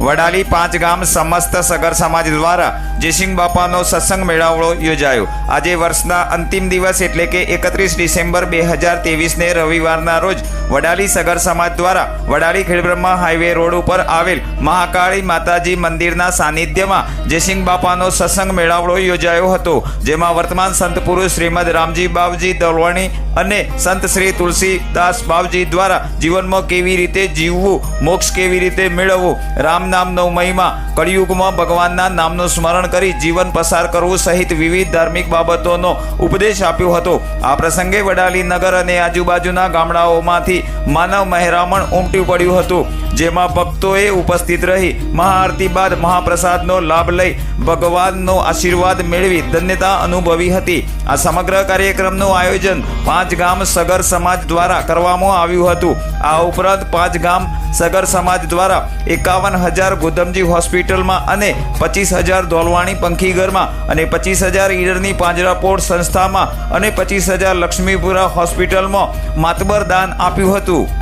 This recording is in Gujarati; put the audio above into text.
વડાલી પાંચ ગામ સમસ્ત સગર સમાજ દ્વારા જયસિંહ બાપાનો સત્સંગ મેળાવડો યોજાયો. આજે વર્ષના અંતિમ દિવસ એટલે કે એકત્રીસ ડિસેમ્બર બે હજાર ત્રેવીસને રવિવારના રોજ વડાલી સગર સમાજ દ્વારા વડાલી ખેડબ્રહ્મા હાઈવે રોડ ઉપર આવેલ મહાકાળી માતાજી મંદિરના સાનિધ્યમાં જયસિંહ બાપાનો સત્સંગ મેળાવડો યોજાયો હતો, જેમાં વર્તમાન સંત પુરુષ શ્રીમદ રામજી બાવજી દલવાણી અને સંત શ્રી તુલસીદાસ બાવજી દ્વારા જીવનમાં કેવી રીતે જીવવું, મોક્ષ કેવી રીતે મેળવવું, રામ નામનો મહિમા, કળિયુગમાં ભગવાનના નામનું સ્મરણ કરી જીવન પસાર કરવું સહિત વિવિધ ધાર્મિક બાબતોનો ઉપદેશ આપ્યો હતો. આ પ્રસંગે વડાલી નગર અને આજુબાજુના ગામડાઓમાંથી માનવ મહેરામણ ઉમટ્યું પડ્યું હતું. જેમાં ભક્તોએ ઉપસ્થિત રહી મહાઆરતી બાદ મહાપ્રસાદનો લાભ લઈ ભગવાનનો આશીર્વાદ મેળવી ધન્યતા અનુભવી હતી. આ સમગ્ર કાર્યક્રમનું આયોજન પાંચ ગામ સગર સમાજ દ્વારા કરવામાં આવ્યું હતું. આ ઉપરાંત પાંચ ગામ સગર સમાજ દ્વારા એકાવન હજાર ગોધમજી હોસ્પિટલમાં અને પચીસ હજાર ધોલવાણી પંખીઘરમાં અને પચીસ હજાર ઈડરની પાંજરાપોળ સંસ્થામાં અને પચીસ હજાર લક્ષ્મીપુરા હોસ્પિટલમાં માતબર દાન આપ્યું હતું.